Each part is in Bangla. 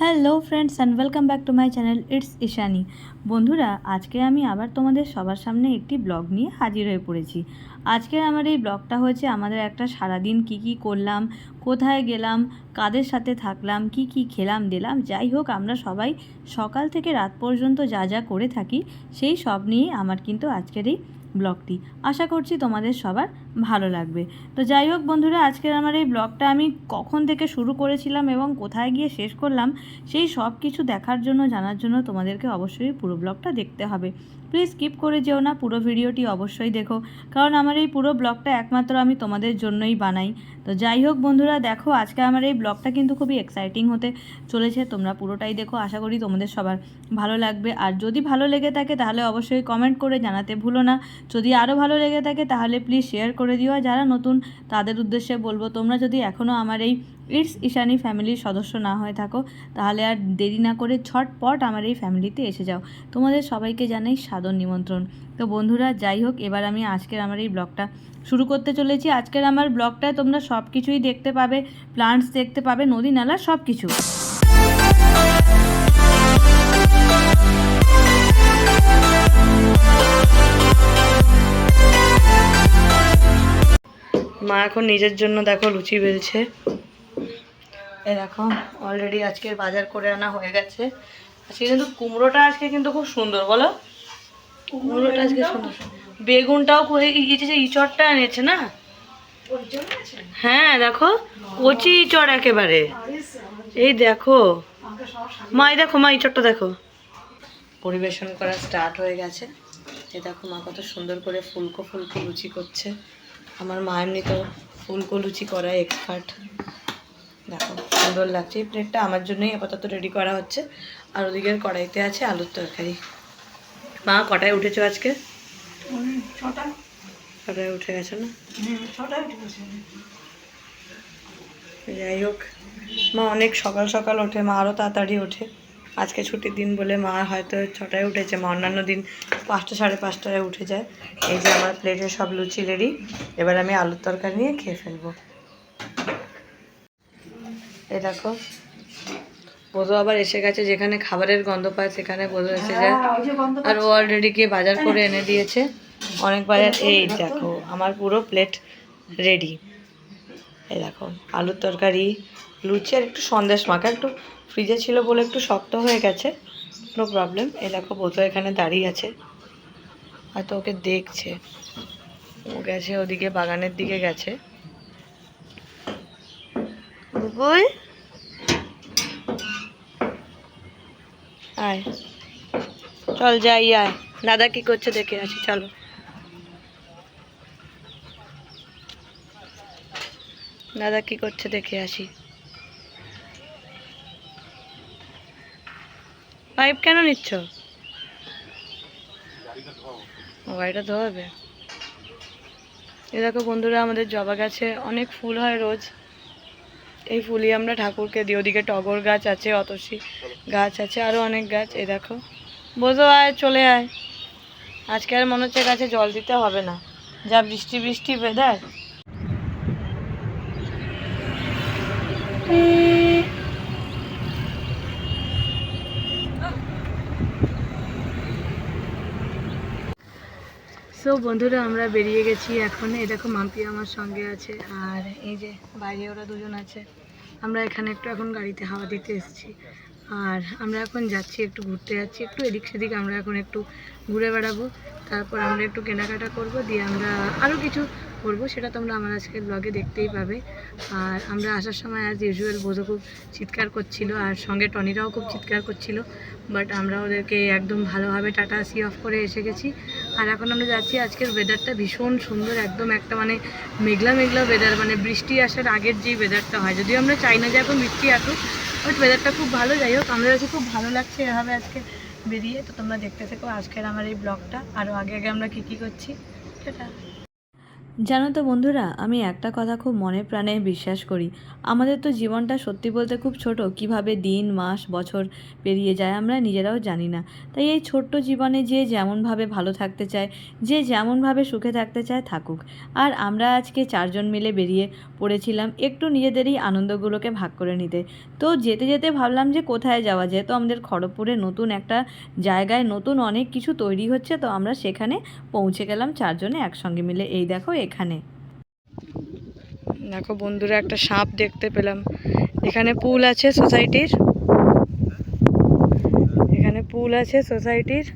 Hello friends and welcome back to my channel it's Ishani বন্ধুরা, আজকে আমি আবার তোমাদের সবার সামনে একটি ব্লগ নিয়ে হাজির হয়ে পড়েছি। আজকের আমার এই ব্লগটা হচ্ছে আমাদের একটা সারাদিন কি কি করলাম, কোথায় গেলাম, কাদের সাথে থাকলাম, কি কি খেলাম, দিলাম। যাই হোক, আমরা সবাই সকাল থেকে রাত পর্যন্ত যা যা করে থাকি, সেই সব নিয়ে আমার কিন্তু আজকের এই ব্লগটি। আশা করছি তোমাদের সবার ভালো লাগবে। তো যাই হোক বন্ধুরা, আজকের আমার এই ব্লগটা আমি কখন থেকে শুরু করেছিলাম এবং কোথায় গিয়ে শেষ করলাম, সেই সব কিছু দেখার জন্য, জানার জন্য তোমাদেরকে অবশ্যই পুরো ব্লগটা দেখতে হবে। প্লিজ স্কিপ করে যেও না, পুরো ভিডিওটি অবশ্যই দেখো। কারণ আমার এই পুরো ব্লগটা একমাত্র আমি তোমাদের জন্যই বানাই। তো যাই হোক বন্ধুরা, দেখো আজকে আমার এই ব্লগটা কিন্তু খুবই এক্সাইটিং হতে চলেছে। তোমরা পুরোটাই দেখো, আশা করি তোমাদের সবার ভালো লাগবে। আর যদি ভালো লেগে থাকে তাহলে অবশ্যই কমেন্ট করে জানাতে ভুলো না। যদি আরও ভালো লেগে থাকে তাহলে প্লিজ শেয়ার করে দিও। যারা নতুন, তাদের উদ্দেশ্যে বলব, তোমরা যদি এখনও আমার এই ইটস ঈশানি ফ্যামিলির সদস্য না হয়ে থাকো, তাহলে আর দেরি না করে ছটপট আমার এই ফ্যামিলিতে এসে যাও। তোমাদের সবাইকে জানাই সাদর নিমন্ত্রণ। তো বন্ধুরা, যাই হোক, এবার আমি আজকের আমার এই ব্লগটা শুরু করতে চলেছি। আজকের আমার ব্লগটায় তোমরা সব কিছুই দেখতে পাবে প্লান্টস দেখতে পাবে, নদী নালা সব কিছু মা এখন নিজের জন্য দেখো লুচি বেলছে। এই দেখো অলরেডি আজকের বাজার করে আনা হয়ে গেছে। আজকে কিন্তু কুমড়োটা আজকে কিন্তু খুব সুন্দর বলো? কুমড়োটা আজকে সুন্দর বেগুনটাও করে ইয়েছে যে ইচড়টা এনেছে না? হ্যাঁ দেখো কচি ইচড় একেবারে। এই দেখো। মা এই দেখো মা ইচড়টা দেখো। পরিবেশন করা স্টার্ট হয়ে গেছে। এই দেখো মা কত সুন্দর করে ফুলকো ফুলকো লুচি করছে। আমার মা এমনি তো ফুলকো লুচি করায় এক্সপার্ট দেখো সুন্দর লাগছে। এই প্লেটটা আমার জন্যই আপাতত রেডি করা হচ্ছে। আর ওদিকের কড়াইতে আছে আলুর তরকারি। মা কটায় উঠেছো আজকে? কটায় উঠে গেছো না? যাই হোক মা অনেক সকাল সকাল ওঠে মা আরও তাড়াতাড়ি ওঠে। আজকে ছুটির দিন বলে মা হয়তো ছটায় উঠেছে মা অন্যান্য দিন পাঁচটা সাড়ে পাঁচটায় উঠে যায়। এই যে আমার প্লেটে সব লুচি রেডি এবার আমি আলুর তরকারি নিয়ে খেয়ে ফেলব। এই দেখো। বোধ আবার এসে গেছে যেখানে খাবারের গন্ধ পায় সেখানে বোধ এসে যায়। আর ও অলরেডি গিয়ে বাজার করে এনে দিয়েছে। অনেক বাজার এই দেখো আমার পুরো প্লেট রেডি এই দেখো আলুর তরকারি লুচি আর একটু সন্দেশ মাখা। একটু ফ্রিজে ছিল বলে একটু শক্ত হয়ে গেছে নো প্রবলেম এই দেখো বোধ এখানে দাঁড়িয়ে আছে। হয়তো ওকে দেখছে। ও গেছে ওদিকে বাগানের দিকে গেছে। বুবুই আয়। চল যাই, আয়। দাদা কি করছে দেখে আসি, চলো। দাদা কি করছে দেখে আসি। পাইপ কেন নিচ্ছ? গাড়িটা ধোয়াবে এ দেখো বন্ধুরা, আমাদের জবা গাছে অনেক ফুল হয় রোজ। এই ফুলি আমরা ঠাকুরকে দিই। ওদিকে টগর গাছ আছে, অতসী গাছ আছে আরও অনেক গাছ এ দেখো। বোঝো, আয়, চলে আয়। আজকে আর মনে হচ্ছে গাছে জল দিতে হবে না। যা বৃষ্টি বৃষ্টি বেদার সো বন্ধুরা, আমরা বেরিয়ে গেছি এখন। এই দেখো, মাম্পি আমার সঙ্গে আছে, আর এই যে বাইরে ওরা দুজন আছে। আমরা এখানে একটু এখন গাড়িতে হাওয়া দিতে এসেছি। আর আমরা এখন যাচ্ছি, একটু ঘুরতে যাচ্ছি। একটু এদিক সেদিক আমরা এখন একটু ঘুরে বেড়াবো। তারপর আমরা একটু কেনাকাটা করব। দিয়ে আমরা আরও কিছু করব, সেটা তোমরা আমার আজকের ব্লগে দেখতেই পাবে। আর আমরা আসার সময় অ্যাজ ইউজুয়াল বোঝো খুব চিৎকার করছিল, আর সঙ্গে টনিরাও খুব চিৎকার করছিল বাট আমরা ওদেরকে একদম ভালোভাবে টাটা সি অফ করে এসে গেছি। আর এখন আমরা যাচ্ছি, আজকের ওয়েদারটা ভীষণ সুন্দর, একদম একটা মানে মেঘলা মেঘলা ওয়েদার মানে বৃষ্টি আসার আগের যে ওয়েদারটা হয়। যদিও আমরা চাই না যে এখন বৃষ্টি আসুক বাট ওয়েদারটা খুব ভালো, যাই হোক, আমাদের কাছে খুব ভালো লাগছে এভাবে আজকে বেরিয়ে। তো তোমরা দেখতে থেকো আজকের আমার এই ব্লগটা আরও আগে আগে আমরা কী কী করছি, সেটা। জানো তো বন্ধুরা, আমি একটা কথা খুব মনে প্রাণে বিশ্বাস করি। আমাদের তো জীবনটা সত্যি বলতে খুব ছোট, কীভাবে দিন, মাস, বছর পেরিয়ে যায় আমরা নিজেরাও জানি না। তাই এই ছোট্ট জীবনে যে যেমনভাবে ভালো থাকতে চায়, যে যেমনভাবে সুখে থাকতে চায় থাকুক। আর আমরা আজকে চারজন মিলে বেরিয়ে পড়েছিলাম একটু নিজেদেরই আনন্দগুলোকে ভাগ করে নিতে। তো যেতে যেতে ভাবলাম যে কোথায় যাওয়া যায়? তো আমাদের খড়গপুরে নতুন একটা জায়গায় নতুন অনেক কিছু তৈরি হচ্ছে, তো আমরা সেখানে পৌঁছে গেলাম চারজনে একসঙ্গে মিলে। এই দেখো এখানে? দেখো বন্ধুরা, একটা সাপ দেখতে পেলাম। এখানে পুল আছে সোসাইটির। এখানে পুল আছে সোসাইটির।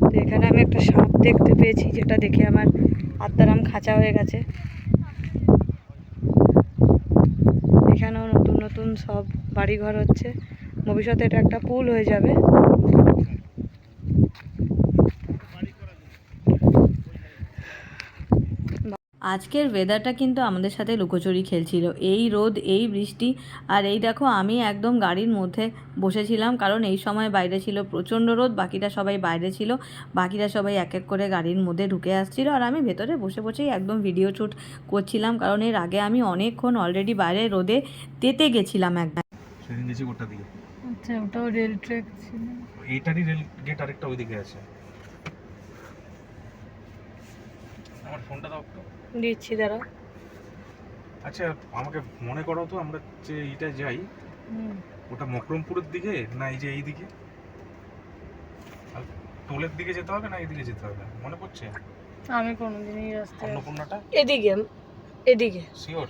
তো এখানে আমি একটা সাপ দেখতে পেয়েছি, যেটা দেখে আমার আত্মারাম খাঁচা হয়ে গেছে। এখানেও নতুন নতুন সব বাড়িঘর হচ্ছে। ভবিষ্যতে এটা একটা পুল হয়ে যাবে। আজকের ওয়েদারটা কিন্তু আমাদের সাথে লুকোচুরি খেলছিল। এই রোদ এই বৃষ্টি আর এই দেখো আমি একদম গাড়ির মধ্যে বসেছিলাম কারণ এই সময় বাইরে ছিল প্রচণ্ড রোদ বাকিরা সবাই বাইরে ছিল বাকিরা সবাই এক এক করে গাড়ির মধ্যে ঢুকে আসছিল আর আমি ভেতরে বসে বসেই একদম ভিডিও শ্যুট করছিলাম কারণ এর আগে আমি অনেকক্ষণ অলরেডি বাইরে রোদে তেতে গেছিলাম একবার সেদিন গেছি ওটা দিয়ে আচ্ছা ওটাও রেল ট্র্যাক ছিল। এইটারই রেল গেট আরেকটা ওইদিকে আছে। আমার ফোনটা দাও একটু। দিচ্ছি দাঁড়া আচ্ছা আমাকে মনে করো তো আমরা যে এইটা যাই ওটা মকরমপুরের দিকে না এই যে এই দিকে টোলের দিকে যেতে হবে না এইদিকে যেতে হবে? মনে পড়ছে? আমি কোনোদিন এই রাস্তায় অন্নপূর্ণাটা? এদিকে এদিকে। শিওর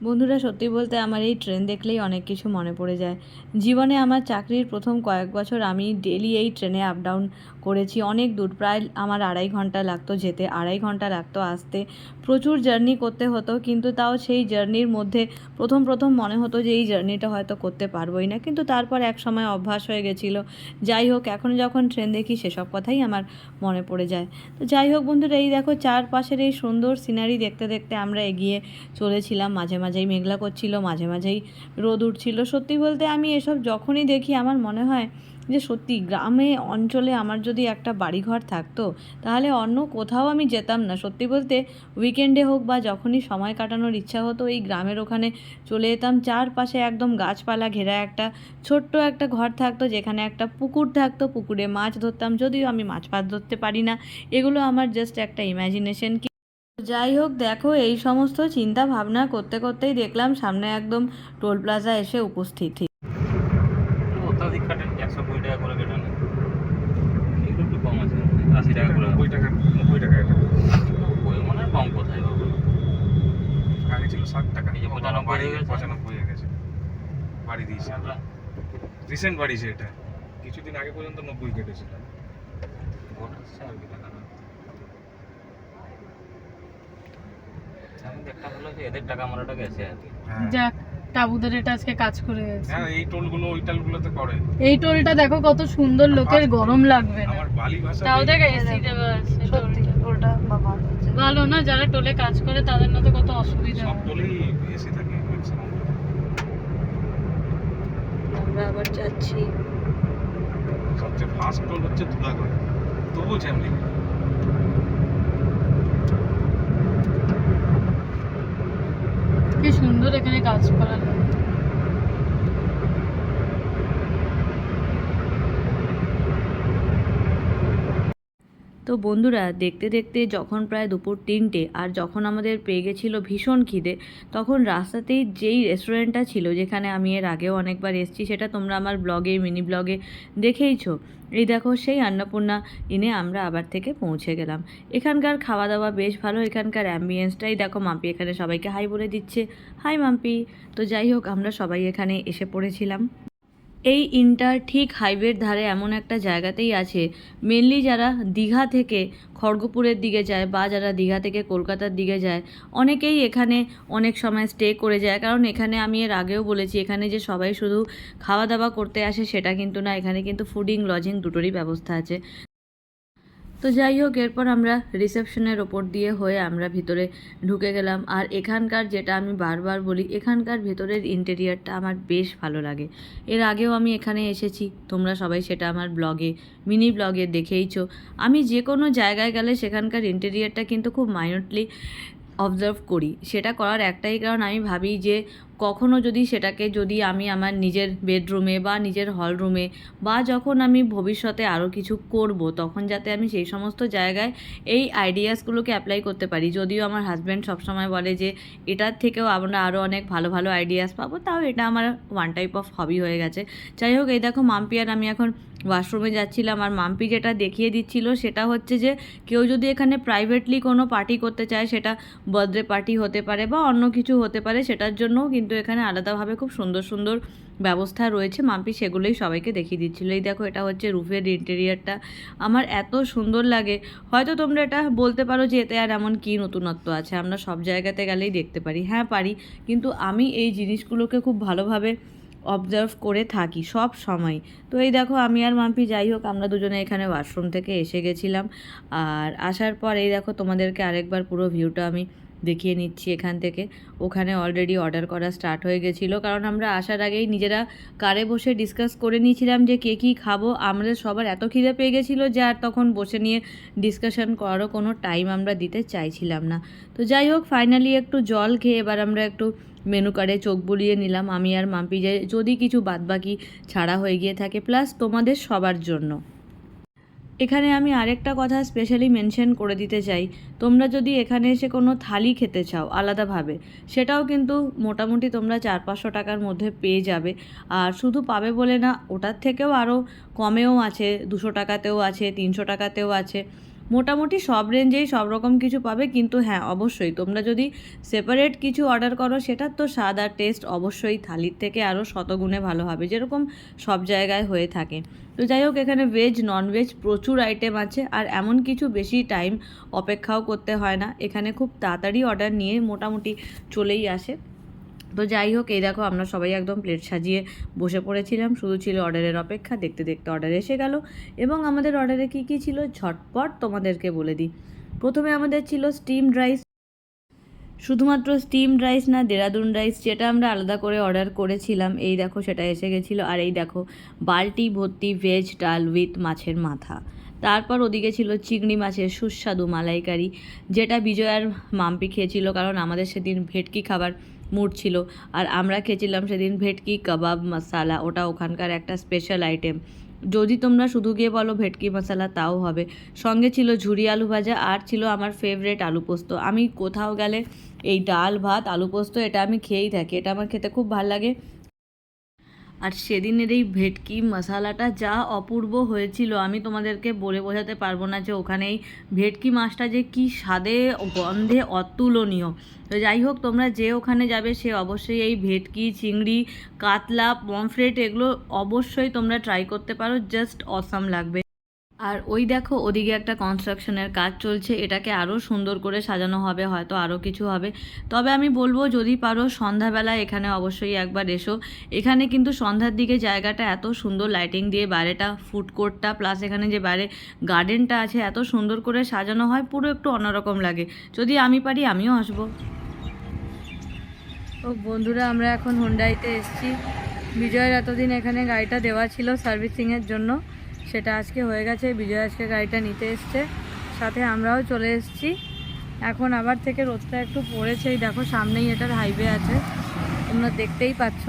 বন্ধুরা সত্যি বলতে আমার এই ট্রেন দেখলেই অনেক কিছু মনে পড়ে যায়। জীবনে আমার চাকরির প্রথম কয়েক বছর আমি ডেলি এই ট্রেনে আপ ডাউন করেছি। অনেক দূর প্রায় আমার আড়াই ঘণ্টা লাগতো যেতে আড়াই ঘণ্টা লাগতো আসতে। প্রচুর জার্নি করতে হতো, কিন্তু তাও সেই জার্নির মধ্যে প্রথম প্রথম মনে হতো যে এই জার্নিটা হয়তো করতে পারবোই না। কিন্তু তারপর এক সময় অভ্যাস হয়ে গেছিল। যাই হোক, এখন যখন ট্রেন দেখি সেসব কথাই আমার মনে পড়ে যায়। তো যাই হোক বন্ধুরা, এই দেখো চারপাশের এই সুন্দর সিনারি দেখতে দেখতে আমরা এগিয়ে চলেছিলাম। মাঝে, মাঝেই মেঘলা করছিল, মাঝে, মাঝেই রোদ উঠছিল। সত্যি বলতে আমি এসব যখনই দেখি, আমার মনে হয় যে সত্যি গ্রামে, অঞ্চলে আমার যদি একটা বাড়িঘর থাকতো, তাহলে অন্য কোথাও আমি যেতাম না। সত্যি বলতে উইকেন্ডে হোক বা যখনই সময় কাটানোর ইচ্ছা হতো, এই গ্রামের ওখানে চলে যেতাম। চারপাশে একদম গাছপালা ঘেরা একটা ছোট্ট একটা ঘর থাকতো, যেখানে একটা পুকুর থাকতো। পুকুরে মাছ ধরতাম, যদিও আমি মাছ ফাছ ধরতে পারি না। এগুলো আমার জাস্ট একটা ইমাজিনেশন কি যাই হোক, দেখো এই সমস্ত চিন্তা ভাবনা করতে করতেই দেখলাম সামনে একদম টোল প্লাজা এসে উপস্থিত অত্যাধিক কাটেন একশো কুড়ি টাকা করে কেটেন এগুলো একটু কম আছে আশি টাকা করে নব্বই টাকা নব্বই টাকা এটা নব্বই মানে কম কোথায় বাবু আগে ছিল ষাট টাকা এই যে পঁচানব্বই বাড়ি হয়ে গেছে। পঁচানব্বই হয়ে গেছে বাড়ি দিয়েছে। রিসেন্ট বাড়িছে এটা কিছুদিন আগে পর্যন্ত নব্বই কেটেছিল ভোট আর কি টাকা না হলো যে এদের টাকা মারাটা গেছে আর কি। হ্যাঁ। যাক টাবুদের এটা আজকে কাজ করে গেছে। হ্যাঁ এই টোলগুলো ওই টোলগুলোতে করে। এই টোলটা দেখো কত সুন্দর লোকের গরম লাগবে না। আমার বালি ভাষা তাও দেখ এসি দেওয়া আছে টোলটা। ভালো না যারা টোলে কাজ করে তাদের না তো কত অসুবিধা। সব টোলেই এসি থাকে। আমরা আবার যাচ্ছি। সবচেয়ে ফাস্ট টোল হচ্ছে ধুলাগড় তবু জ্যাম লেগে কি সুন্দর এখানে গাছপালা। তো বন্ধুরা, দেখতে দেখতে যখন প্রায় দুপুর তিনটে আর যখন আমাদের পেয়ে গেছিল ভীষণ খিদে, তখন রাস্তাতেই যেই রেস্টুরেন্টটা ছিল যেখানে আমি এর আগেও অনেকবার এসেছি, সেটা তোমরা আমার ব্লগে, মিনি ব্লগে দেখেইছো। এই দেখো সেই অন্নপূর্ণা, ইনে আমরা আবার থেকে পৌঁছে গেলাম। এখানকার খাওয়া দাওয়া বেশ ভালো, এখানকার অ্যাম্বিয়েন্সটাই দেখো, মাম্পি এখানে সবাইকে হাই বলে দিচ্ছে। হাই মাম্পি। তো যাই হোক, আমরা সবাই এখানে এসে পড়েছিলাম। এই ইনটার ঠিক হাইওয়ের ধারে এমন একটা জায়গাতেই আছে। মেনলি যারা দীঘা থেকে খড়গপুরের দিকে যায় বা যারা দীঘা থেকে কলকাতার দিকে যায়, অনেকেই এখানে অনেক সময় স্টে করে যায়। কারণ এখানে আমি এর আগেও বলেছি, এখানে যে সবাই শুধু খাওয়া দাওয়া করতে আসে সেটা কিন্তু না, এখানে কিন্তু ফুডিং লজিং দুটোরই ব্যবস্থা আছে। তো যাই হোক, এরপর আমরা রিসেপশনের ওপর দিয়ে হয়ে আমরা ভিতরে ঢুকে গেলাম। আর এখানকার যেটা আমি বারবার বলি, এখানকার ভেতরের ইন্টেরিয়ারটা আমার বেশ ভালো লাগে। এর আগেও আমি এখানে এসেছি, তোমরা সবাই সেটা আমার ব্লগে মিনি ব্লগে দেখেইছো। আমি যে কোনো জায়গায় গেলে সেখানকার ইন্টেরিয়ারটা কিন্তু খুব মাইনটলি অবজার্ভ করি। সেটা করার একটাই কারণ, আমি ভাবি যে কখনো যদি সেটাকে যদি আমি আমার নিজের বেডরুমে বা নিজের হল রুমে বা যখন আমি ভবিষ্যতে আরও কিছু করব, তখন যাতে আমি সেই সমস্ত জায়গায় এই আইডিয়াসগুলোকে অ্যাপ্লাই করতে পারি। যদিও আমার হাজব্যান্ড সবসময় বলে যে, এটার থেকেও আমরা আরও অনেক ভালো ভালো আইডিয়াস পাবো। তাও এটা আমার ওয়ান টাইপ অফ হবি হয়ে গেছে। যাই হোক, এই দেখো মাম্পি আর আমি এখন ওয়াশরুমে যাচ্ছিলাম। আর মাম্পি যেটা দেখিয়ে দিচ্ছিল সেটা হচ্ছে যে, কেউ যদি এখানে প্রাইভেটলি কোনো পার্টি করতে চায়, সেটা বার্থডে পার্টি হতে পারে বা অন্য কিছু হতে পারে, সেটার জন্যও কিন্তু এখানে আলাদাভাবে খুব সুন্দর সুন্দর ব্যবস্থা রয়েছে। মাম্পি সেগুলোই সবাইকে দেখিয়ে দিচ্ছিল। এই দেখো, এটা হচ্ছে রুফের ইন্টেরিয়ারটা আমার এত সুন্দর লাগে। হয়তো তোমরা এটা বলতে পারো যে এতে আর এমন কী নতুনত্ব আছে? আমরা সব জায়গাতে গেলেই দেখতে পারি। হ্যাঁ পারি। কিন্তু আমি এই জিনিসগুলোকে খুব ভালোভাবে অবজার্ভ করে থাকি সব সময়। তো এই দেখো, আমি আর মাম্পি যাই হোক, আমরা দুজনে এখানে ওয়াশরুম থেকে এসে গেছিলাম। আর আসার পর এই দেখো, তোমাদেরকে আরেকবার পুরো ভিউটা আমি দেখিয়ে নিচ্ছি এখান থেকে। ওখানে অলরেডি অর্ডার করা স্টার্ট হয়ে গেছিল। কারণ আমরা আসার আগেই নিজেরা কারে বসে ডিসকাস করে নিয়েছিলাম যে কে কী খাব। আমাদের সবার এত খিদে পেয়ে গেছিল যে আর তখন বসে নিয়ে ডিসকাশন করারও কোনো টাইম আমরা দিতে চাইছিলাম না। তো যাই হোক ফাইনালি একটু জল খেয়ে এবার আমরা একটু মেনু কার্ডে চোখ বুলিয়ে নিলাম। আমি আর মাম্পি যে যদি কিছু বাদবাকি ছাড়া হয়ে গিয়ে থাকে। প্লাস তোমাদের সবার জন্য। এখানে আমি আরেকটা কথা স্পেশালি মেনশন করে দিতে চাই। তোমরা যদি এখানে এসে কোনো থালি খেতে চাও আলাদাভাবে, সেটাও কিন্তু মোটামুটি তোমরা চার পাঁচশো টাকার মধ্যে পেয়ে যাবে। আর শুধু পাবে বলে না, ওটার থেকেও আরও কমেও আছে, দুশো টাকাতেও আছে, তিনশো টাকাতেও আছে। মোটামুটি সব রেঞ্জেই সব রকম কিছু পাবে, কিন্তু হ্যাঁ অবশ্যই। তোমরা যদি সেপারেট কিছু অর্ডার করো, সেটার তো স্বাদ আর টেস্ট অবশ্যই থালির থেকে আরও শতগুণে ভালো হবে, যেরকম সব জায়গায় হয়ে থাকে। তো যাই হোক, এখানে ভেজ ননভেজ প্রচুর আইটেম আছে, আর এমন কিছু বেশি টাইম অপেক্ষাও করতে হয় না। এখানে খুব তাড়াতাড়ি অর্ডার নিয়ে মোটামুটি চলেই আসে। তো যাই হোক, এই দেখো আমরা সবাই একদম প্লেট সাজিয়ে বসে পড়েছিলাম। শুধু ছিল অর্ডারের অপেক্ষা, দেখতে দেখতে অর্ডার এসে গেল। এবং আমাদের অর্ডারে কী কী ছিল ঝটপট তোমাদেরকে বলে দিই। প্রথমে আমাদের ছিল স্টিমড রাইস শুধুমাত্র স্টিমড রাইস না, দেরাদুন রাইস যেটা আমরা আলাদা করে অর্ডার করেছিলাম, এই দেখো সেটা এসে গেছিল। আর এই দেখো বালটি ভর্তি ভেজ ডাল উইথ মাছের মাথা। তারপর ওদিকে ছিল চিংড়ি মাছের সুস্বাদু মালাইকারি, যেটা বিজয়ার মাম্পি খেয়েছিল, কারণ আমাদের সেদিন ভেটকি খাবার মুড ছিল। আর আমরা খেয়েছিলাম সেদিন ভেটকি, কাবাব, মশালা, ওটা ওখানকার একটা স্পেশাল আইটেম যদি তোমরা শুধু গিয়ে বলো ভেটকি, মশলা, তাও হবে। সঙ্গে ছিল ঝুরি আলু ভাজা আর ছিল আমার ফেভারেট আলু পোস্ত। আমি কোথাও গেলে এই ডাল, ভাত, আলু পোস্ত এটা আমি খেয়েই থাকি। এটা আমার খেতে খুব ভালো লাগে। আর সেদিনের এই ভেটকি মশালাটা যা অপূর্ব হয়েছিল, আমি তোমাদেরকে বলে বোঝাতে পারব না যে ওখানে এই ভেটকি মাছটা যে কি স্বাদে, গন্ধে অতুলনীয়। তো যাই হোক, তোমরা যে ওখানে যাবে সে অবশ্যই এই ভেটকি, চিংড়ি, কাতলা, পমফ্রেট এগুলো অবশ্যই তোমরা ট্রাই করতে পারো জাস্ট অসাম লাগবে। আর ওই দেখো, ওদিকে একটা কনস্ট্রাকশনের কাজ চলছে, এটাকে আরও সুন্দর করে সাজানো হবে, হয়তো আরও কিছু হবে। তবে আমি বলব, যদি পারো সন্ধ্যাবেলা এখানে অবশ্যই একবার এসো। এখানে কিন্তু সন্ধ্যার দিকে জায়গাটা এত সুন্দর লাইটিং দিয়ে বাইরেটা ফুড কোর্টটা প্লাস এখানে যে বাইরে গার্ডেনটা আছে, এত সুন্দর করে সাজানো হয়, পুরো একটু অন্যরকম লাগে। যদি আমি পারি, আমিও আসব। তো বন্ধুরা, আমরা এখন হুন্ডাইতে এসেছি। বিজয়ের এতদিন এখানে গাড়িটা দেওয়া ছিল সার্ভিসিংয়ের জন্য। সেটা আজকে হয়ে গেছে, বিজয় আজকে গাড়িটা নিতে এসছে। সাথে আমরাও চলে এসেছি। এখন আবার থেকে রোদটা একটু পড়েছে এই দেখো সামনেই এটার হাইওয়ে আছে। তোমরা দেখতেই পাচ্ছ।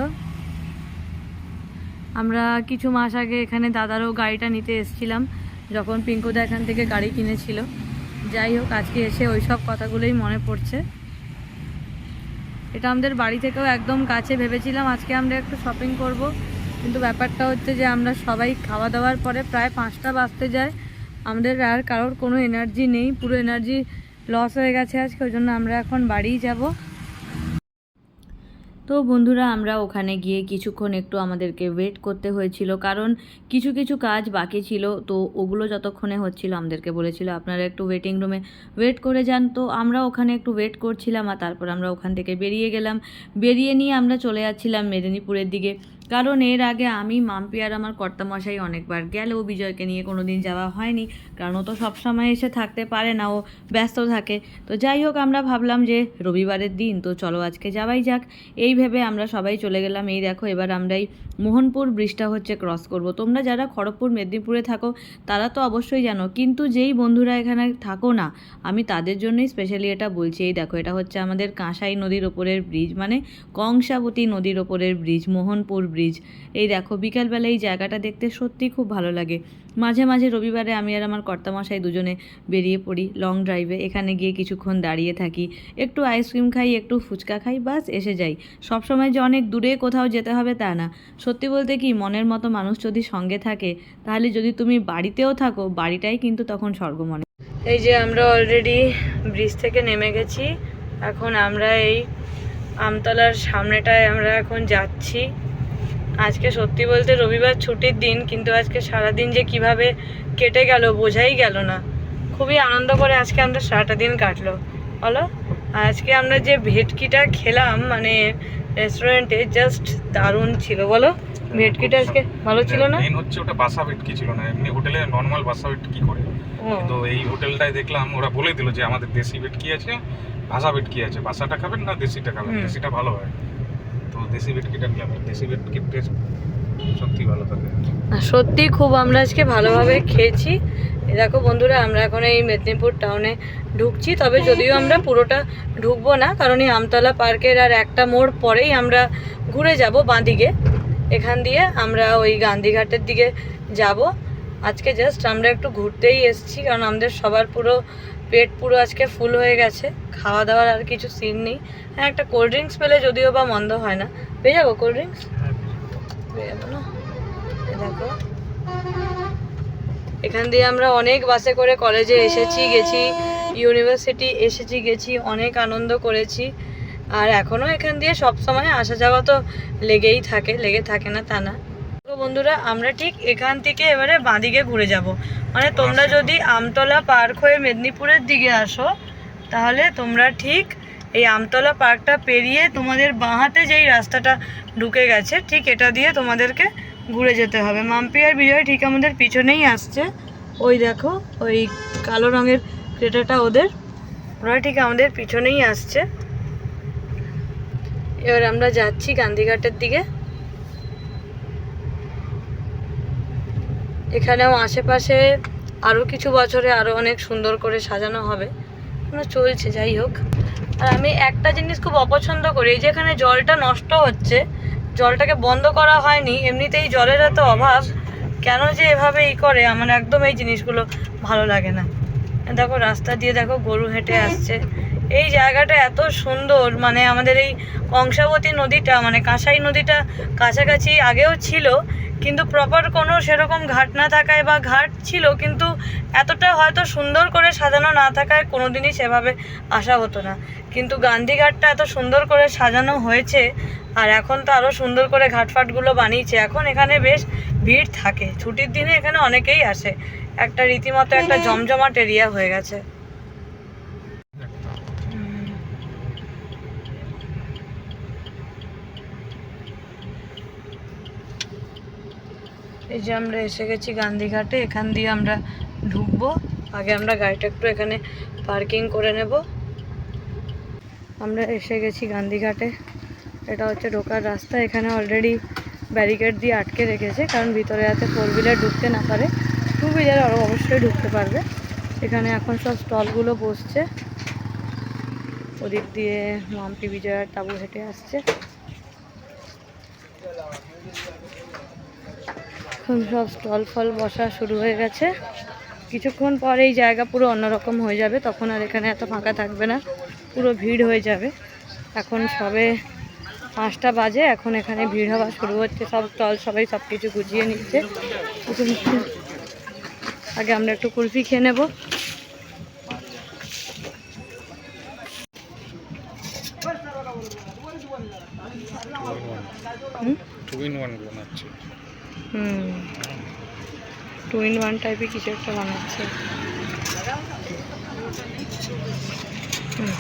আমরা কিছু মাস আগে এখানে দাদারও গাড়িটা নিতে এসেছিলাম, যখন পিঙ্কুদা এখান থেকে গাড়ি কিনেছিল। যাই হোক, আজকে এসে ওই সব কথাগুলোই মনে পড়ছে। এটা আমাদের বাড়ি থেকেও একদম কাছে ভেবেছিলাম, আজকে আমরা একটু শপিং করব। কিন্তু ব্যাপারটা হচ্ছে যে আমরা সবাই খাওয়া দাওয়ার পরে প্রায় পাঁচটা বাজতে যায়। আমাদের আর কারোর কোনো এনার্জি নেই, পুরো এনার্জি লস হয়ে গেছে আজকে, ওই জন্য আমরা এখন বাড়িই যাব। তো বন্ধুরা, আমরা ওখানে গিয়ে কিছুক্ষণ একটু আমাদেরকে ওয়েট করতে হয়েছিল, কারণ কিছু কিছু কাজ বাকি ছিল, তো ওগুলো যতক্ষণে হচ্ছিল আমাদেরকে বলেছিল, আপনারা একটু ওয়েটিং রুমে ওয়েট করে যান। তো আমরা ওখানে একটু ওয়েট করছিলাম আর তারপর আমরা ওখান থেকে বেরিয়ে গেলাম। বেরিয়ে নিয়ে আমরা চলে যাচ্ছিলাম মেদিনীপুরের দিকে। কারণ এর আগে আমি মাম্পি আর আমার কর্তামশাই অনেকবার গেলেও বিজয়কে নিয়ে কোনো দিন যাওয়া হয়নি। কারণ ও তো সবসময় এসে থাকতে পারে না, ও ব্যস্ত থাকে। তো যাই হোক, আমরা ভাবলাম যে রবিবারের দিন, তো চলো আজকে যাওয়াই যাক। এই ভেবে আমরা সবাই চলে গেলাম। এই দেখো, এবার আমরা এই মোহনপুর ব্রিজটা হচ্ছে ক্রস করব। তোমরা যারা খড়গপুর, মেদিনীপুরে থাকো, তারা তো অবশ্যই জানো, কিন্তু যেই বন্ধুরা এখানে থাকো না, আমি তাদের জন্যই স্পেশালি এটা বলছি। এই দেখো, এটা হচ্ছে আমাদের কাঁসাই নদীর ওপরের ব্রিজ মানে কংসাবতী নদীর ওপরের ব্রিজ মোহনপুর ব্রিজ এই দেখো, বিকালবেলা এই জায়গাটা দেখতে সত্যি খুব ভালো লাগে। মাঝে মাঝে রবিবারে আমি আর আমার কর্তামশাই দুজনে বেরিয়ে পড়ি লং ড্রাইভে এখানে গিয়ে কিছুক্ষণ দাঁড়িয়ে থাকি। একটু আইসক্রিম খাই, একটু ফুচকা খাই বাস এসে যাই। সবসময় যে অনেক দূরে কোথাও যেতে হবে তা না। সত্যি বলতে কি, মনের মতো মানুষ যদি সঙ্গে থাকে, তাহলে যদি তুমি বাড়িতেও থাকো, বাড়িটাই কিন্তু তখন স্বর্গ মনে এই যে আমরা অলরেডি ব্রিজ থেকে নেমে গেছি। এখন আমরা এই আমতলার সামনেটায় আমরা এখন যাচ্ছি। আজকে সত্যি বলতে রবিবার ছুটির দিন কিন্তু আজকে সারাদিন যে কীভাবে কেটে গেল বোঝাই গেল না। খুবই আনন্দ করে আজকে আমরা সারাটা দিন কাটলো। বলো? আজকে আমরা যে ভেটকিটা খেলাম মানে রেস্টুরেন্টে জাস্ট দারুণ ছিল বলো? ভেটকিটা আজকে ভালো ছিল না? মেন হচ্ছে ওটা বাসা ভেটকি ছিল না এমনি হোটেলে নর্মাল বাসা ভেটকি করে। কিন্তু এই হোটেলটায় দেখলাম ওরা বলে দিল যে আমাদের দেশি ভেটকি আছে ভাষা ভেটকি আছে। বাসাটা খাবেন না দেশিটা খাবেন? দেশিটা ভালো হয়। সত্যি সত্যি খুব আমরা আজকে ভালোভাবে খেয়েছি। দেখো বন্ধুরা, আমরা এখন এই মেদিনীপুর টাউনে ঢুকছি, তবে যদিও আমরা পুরোটা ঢুকবো না, কারণ এই আমতলা পার্কের আর একটা মোড় পরেই আমরা ঘুরে যাব বাঁদিকে। এখান দিয়ে আমরা ওই গান্ধীঘাটের দিকে যাব। আজকে জাস্ট আমরা একটু ঘুরতেই এসেছি, কারণ আমাদের সবার পুরো পেট পুরো আজকে ফুল হয়ে গেছে খাওয়া দাওয়ার আর কিছু সিন নেই। হ্যাঁ একটা কোল্ড ড্রিঙ্কস পেলে যদিও বা মন্দ হয় না। পেয়ে যাব কোল্ড ড্রিঙ্কস দেখো। এখান দিয়ে আমরা অনেক বাসে করে কলেজে এসেছি, গেছি ইউনিভার্সিটি এসেছি, গেছি, অনেক আনন্দ করেছি। আর এখনও এখান দিয়ে সব সময় আসা যাওয়া তো লেগেই থাকে, লেগে থাকে না তা না। বন্ধুরা আমরা ঠিক এখান থেকে এবারে বাঁদিকে ঘুরে যাব। মানে তোমরা যদি আমতলা পার্ক হয়ে মেদিনীপুরের দিকে আসো তাহলে তোমরা ঠিক এই আমতলা পার্কটা পেরিয়ে তোমাদের বাঁহাতে যেই রাস্তাটা ঢুকে গেছে ঠিক এটা দিয়ে তোমাদেরকে ঘুরে যেতে হবে। মাম্পি আর বিজয় ঠিক আমাদের পিছনেই আসছে। ওই দেখো ওই কালো রঙের ক্রেটাটা ওদের। ওরা ঠিক আমাদের পিছনেই আসছে। এবার আমরা যাচ্ছি গান্ধীঘাটের দিকে। এখানেও আশেপাশে আরও কিছু বছরে আরও অনেক সুন্দর করে সাজানো হবে। চলছে, যাই হোক। আর আমি একটা জিনিস খুব অপছন্দ করি, এই যেখানে জলটা নষ্ট হচ্ছে, জলটাকে বন্ধ করা হয়নি, এমনিতেই জলের এত অভাব। কেন যে এভাবে ই করে, আমার একদম এই জিনিসগুলো ভালো লাগে না। দেখো, রাস্তা দিয়ে দেখো, গরু হেঁটে আসছে। এই জায়গাটা এত সুন্দর মানে আমাদের এই কংসাবতী নদীটা মানে কাঁসাই নদীটা কাছাকাছি আগেও ছিল কিন্তু প্রপার কোনো সেরকম ঘাট না থাকায় বা ঘাট ছিল কিন্তু এতটা হয়তো সুন্দর করে সাজানো না থাকায় কোনোদিনই সেভাবে আসা হতো না। কিন্তু গান্ধীঘাটটা এত সুন্দর করে সাজানো হয়েছে আর এখন তো আরও সুন্দর করে ঘাটফাটগুলো বানিয়েছে। এখন এখানে বেশ ভিড় থাকে ছুটির দিনে এখানে অনেকেই আসে। একটা রীতিমতো একটা জমজমাট এরিয়া হয়ে গেছে। এই যে আমরা এসে গেছি গান্ধীঘাটে, এখান দিয়ে আমরা ঢুকবো। আগে আমরা গাড়িটা একটু এখানে পার্কিং করে নেব। আমরা এসে গেছি গান্ধীঘাটে। এটা হচ্ছে ঢোকার রাস্তা। এখানে অলরেডি ব্যারিকেড দিয়ে আটকে রেখেছে, কারণ ভিতরে যাতে ফোর হুইলার ঢুকতে না পারে। টু হুইলার অবশ্যই ঢুকতে পারবে। এখানে এখন সব স্টলগুলো বসছে। ওদিক দিয়ে মাম্পি বিজয়ার তাবু হেঁটে আসছে। এখন সব স্টল ফল বসা শুরু হয়ে গেছে। কিছুক্ষণ পর এই জায়গা পুরো অন্যরকম হয়ে যাবে তখন আর এখানে এত ফাঁকা থাকবে না পুরো ভিড় হয়ে যাবে। এখন সবে পাঁচটা বাজে এখন এখানে ভিড় হওয়া শুরু হচ্ছে সব স্টল সবাই সব কিছু গুছিয়ে নিচ্ছে। আগে আমরা একটু কুলফি খেয়ে নেব। হুম? টু ইন ওয়ান বানাচ্ছে। হুম টু ইন ওয়ান টাইপের কিছু একটা বানাচ্ছে হুম।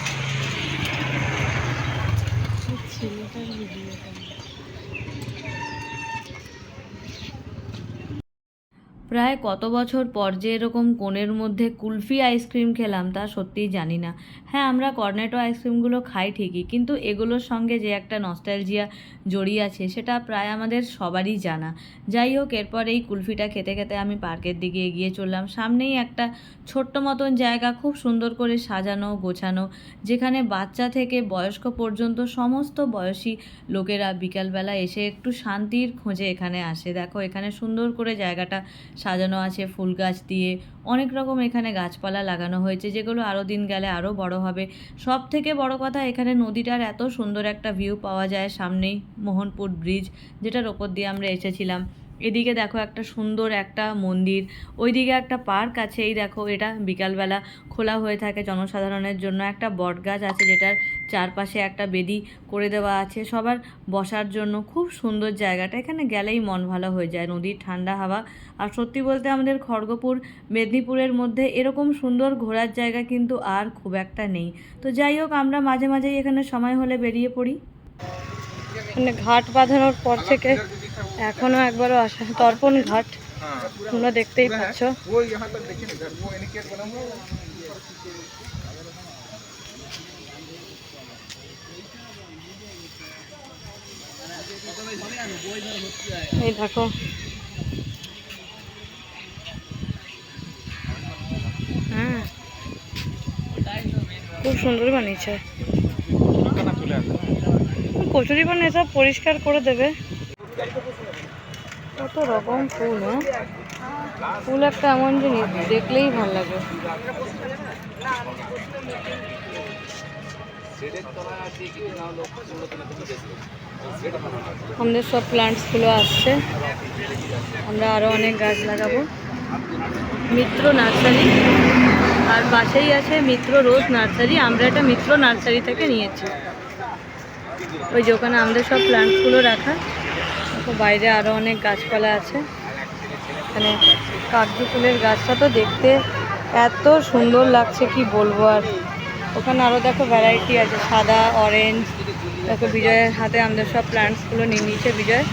প্রায় কত বছর পর যে এরকম কোণের মধ্যে কুলফি আইসক্রিম খেলাম তা সত্যিই জানি না। হ্যাঁ আমরা কর্নেটো আইসক্রিমগুলো খাই ঠিকই, কিন্তু এগুলোর সঙ্গে যে একটা নস্টালজিয়া জড়িয়ে আছে সেটা প্রায় আমাদের সবারই জানা। যাই হোক, এরপর এই কুলফিটা খেতে খেতে আমি পার্কের দিকে এগিয়ে চললাম। সামনেই একটা ছোট্ট মতন জায়গা, খুব সুন্দর করে সাজানো, গোছানো, যেখানে বাচ্চা থেকে বয়স্ক পর্যন্ত সমস্ত বয়সী লোকেরা বিকালবেলা এসে একটু শান্তির খোঁজে এখানে আসে। দেখো, এখানে সুন্দর করে জায়গাটা সাজানো আছে, ফুল গাছ দিয়ে। অনেক রকম এখানে গাছপালা লাগানো হয়েছে, যেগুলো আরও দিন গেলে আরও বড় হবে। সব থেকে বড় কথা, এখানে নদীটার এত সুন্দর একটা ভিউ পাওয়া যায় সামনেই মোহনপুর ব্রিজ যেটার ওপর দিয়ে আমরা এসেছিলাম। এদিকে দেখো একটা সুন্দর একটা মন্দির, ওইদিকে একটা পার্ক আছে, এই দেখো এটা বিকালবেলা খোলা হয়ে থাকে জনসাধারণের জন্য, একটা বট গাছ আছে যেটার চারপাশে একটা বেদি করে দেওয়া আছে, সবার বসার জন্য, খুব সুন্দর জায়গাটা, এখানে গেলেই মন ভালো হয়ে যায়, নদীর ঠান্ডা হাওয়া, আর সত্যি বলতে আমাদের খড়গপুর, মেদিনীপুরের মধ্যে এরকম সুন্দর ঘোরার জায়গা কিন্তু আর খুব একটা নেই, তো যাই হোক, আমরা মাঝে মাঝেই এখানে সময় হলে বেরিয়ে পড়ি। মানে ঘাট বাঁধানোর পর থেকে এখনও একবারও আসা তর্পণ ঘাট। তোমরা দেখতেই পাচ্ছ। এই দেখো। হ্যাঁ খুব সুন্দর বানিয়েছে। কচুরি বানিয়ে সব পরিষ্কার করে দেবে। কত রকম ফুল হ্যাঁ? ফুল একটা এমন জিনিস, দেখলেই ভালো লাগে। আমাদের সব প্লান্টসগুলো আসছে। আমরা আরও অনেক গাছ লাগাবো। মিত্র নার্সারি। আর পাশেই আছে মিত্র রোজ নার্সারি। আমরা এটা মিত্র নার্সারি থেকে নিয়েছি। ওই যে ওখানে আমাদের সব প্লান্টসগুলো রাখা। দেখো বাইরে আরও অনেক গাছপালা আছে। এখানে কাগজি ফুলের গাছটা তো দেখতে এত সুন্দর লাগছে, কি বলব আর। ওখানে আরও দেখো ভ্যারাইটি আছে, সাদা অরেঞ্জ দেখো বিজয়ের হাতে আমাদের সব প্লান্টসগুলো নিয়ে নিয়েছে বিজয়।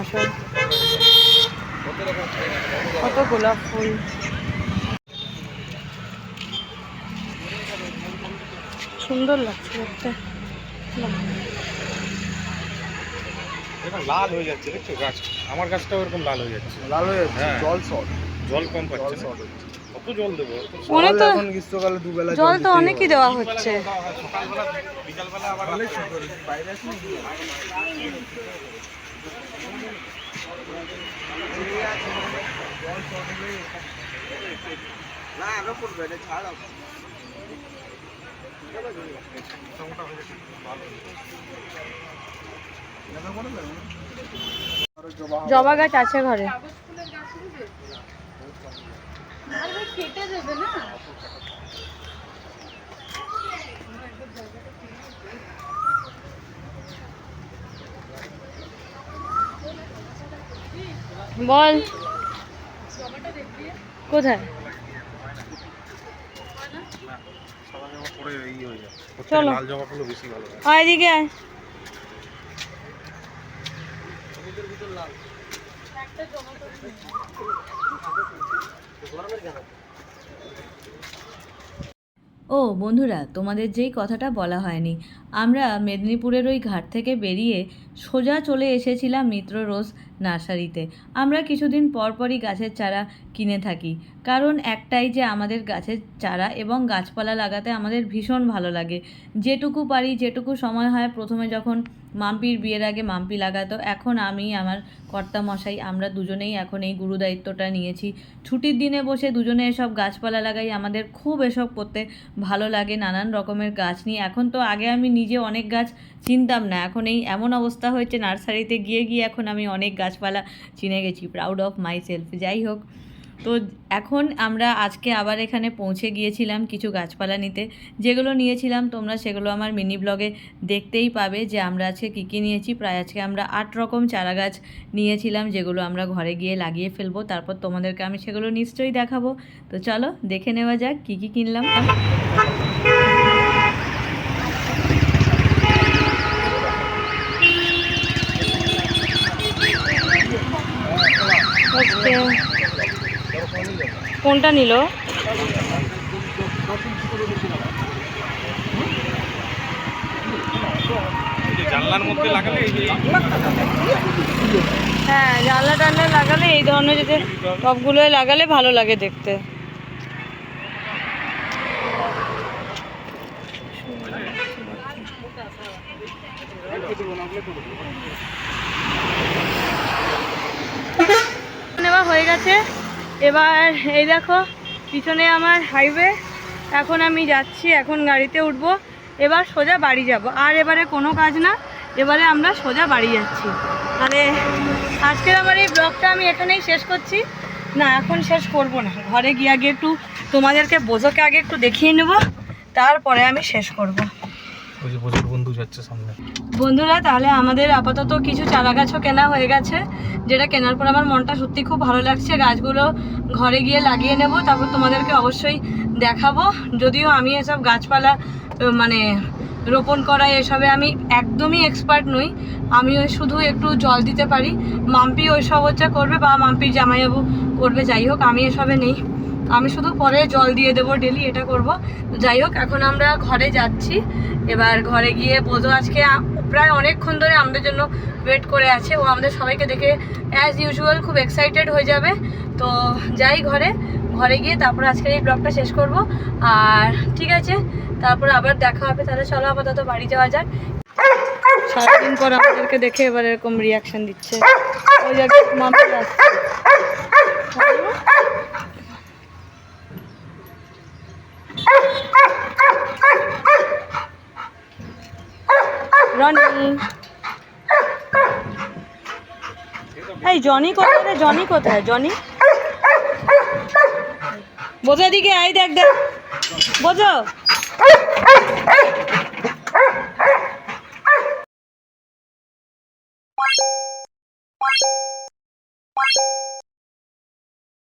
আসো। কত গোলাপ ফুল। সুন্দর লাগছে দেখতে। লাল হয়ে যাচ্ছে দেখছ? গাছ আমার গাছটাও এরকম লাল হয়ে যাচ্ছে। লাল হয়ে যাচ্ছে হ্যাঁ। জল শর্ট জল কম পাচ্ছে না। কত জল দেবো? অনেক তো এখন গ্রীষ্মকালে দুবেলা জল তো অনেকই দেওয়া হচ্ছে। সকালবেলা বিকালবেলা আবার না আগে পড়বে এটা ছাড় জবা গাছ আছে ঘরে। বল। কোথায়? চলো। এদিকে আয়। ও বন্ধুরা তোমাদের যেই কথাটা বলা হয়নি আমরা মেদিনীপুরের ওই ঘাট থেকে বেরিয়ে সোজা চলে এসেছিলাম মিত্র রোজ নার্সারিতে। আমরা কিছুদিন পর পরই গাছের চারা কিনে থাকি। কারণ একটাই যে আমাদের গাছের চারা এবং গাছপালা লাগাতে আমাদের ভীষণ ভালো লাগে। যেটুকু পারি, যেটুকু সময় হয়, প্রথমে যখন মাম্পির বিয়ের আগে মাম্পি লাগাতো, এখন আমি, আমার কর্তামশাই, আমরা দুজনেই এখন এই গুরু দায়িত্বটা নিয়েছি। ছুটির দিনে বসে দুজনে এসব গাছপালা লাগাই, আমাদের খুব এসব করতে ভালো লাগে, নানান রকমের গাছ নিয়ে। এখন তো আগে আমি নিজে অনেক গাছ চিনতাম না। এখন এই এমন অবস্থা হয়েছে, নার্সারিতে গিয়ে গিয়ে এখন আমি অনেক গাছপালা চিনে গেছি প্রাউড অফ মাই সেলফ যাই হোক। তো এখন আমরা আজকে আবার এখানে পৌঁছে গিয়েছিলাম কিছু গাছপালা নিতে। যেগুলো নিয়েছিলাম তোমরা সেগুলো আমার মিনি ব্লগে দেখতেই পাবে যে আমরা আজকে কী কী নিয়েছি। প্রায় আজকে আমরা আট রকম চারা গাছ নিয়েছিলাম যেগুলো আমরা ঘরে গিয়ে লাগিয়ে ফেলব। তারপর তোমাদেরকে আমি সেগুলো নিশ্চয়ই দেখাবো। তো চলো দেখে নেওয়া যাক কী কী কিনলাম। আজকে কোনটা নিল? হ্যাঁ জানলা টানলা লাগালে এই ধরনের যদি টপগুলোয় লাগালে ভালো লাগে দেখতে। নেওয়া হয়ে গেছে। এবার এই দেখো, পিছনে আমার হাইওয়ে এখন আমি যাচ্ছি, এখন গাড়িতে উঠবো। এবার সোজা বাড়ি যাব। আর এবারে কোনো কাজ না, এবারে আমরা সোজা বাড়ি যাচ্ছি। তাহলে আজকের আমার এই ব্লগটা আমি এখানেই শেষ করছি। না, এখন শেষ করব না। ঘরে গিয়ে আগে একটু তোমাদেরকে বোঝোকে আগে একটু দেখিয়ে নেব। তারপরে আমি শেষ করব। বন্ধু যাচ্ছে সামনে। বন্ধুরা, তাহলে আমাদের আপাতত কিছু চারা গাছও কেনা হয়ে গেছে, যেটা কেনার পর আমার মনটা সত্যি খুব ভালো লাগছে। গাছগুলো ঘরে গিয়ে লাগিয়ে নেব, তারপর তোমাদেরকে অবশ্যই দেখাবো। যদিও আমি এসব গাছপালা মানে রোপণ করা এসবে আমি একদমই এক্সপার্ট নই। আমি ওই শুধু একটু জল দিতে পারি। মাম্পি ওই সব হচ্ছে করবে বা মাম্পির জামাইবাবু করবে, যাই হোক, আমি এসবে নেই। আমি শুধু পরে জল দিয়ে দেবো ডেলি, এটা করব। যাই হোক, এখন আমরা ঘরে যাচ্ছি। এবার ঘরে গিয়ে বোধ আজকে প্রায় অনেকক্ষণ ধরে আমাদের জন্য ওয়েট করে আছে। ও আমাদের সবাইকে দেখে অ্যাজ ইউজুয়াল খুব এক্সাইটেড হয়ে যাবে। তো যাই ঘরে ঘরে গিয়ে তারপর আজকের এই ব্লগটা শেষ করব। আর ঠিক আছে, তারপর আবার দেখা হবে। তাহলে চলো আপাতত বাড়ি যাওয়া যাক। সারাদিন পর আমাদেরকে দেখে এবার এরকম রিয়াকশন দিচ্ছে। ওই আসছে এই জনি কোথায় রে? জনি কোথায়? জনি? বোঝা দিকে আই দেখ। বোঝো?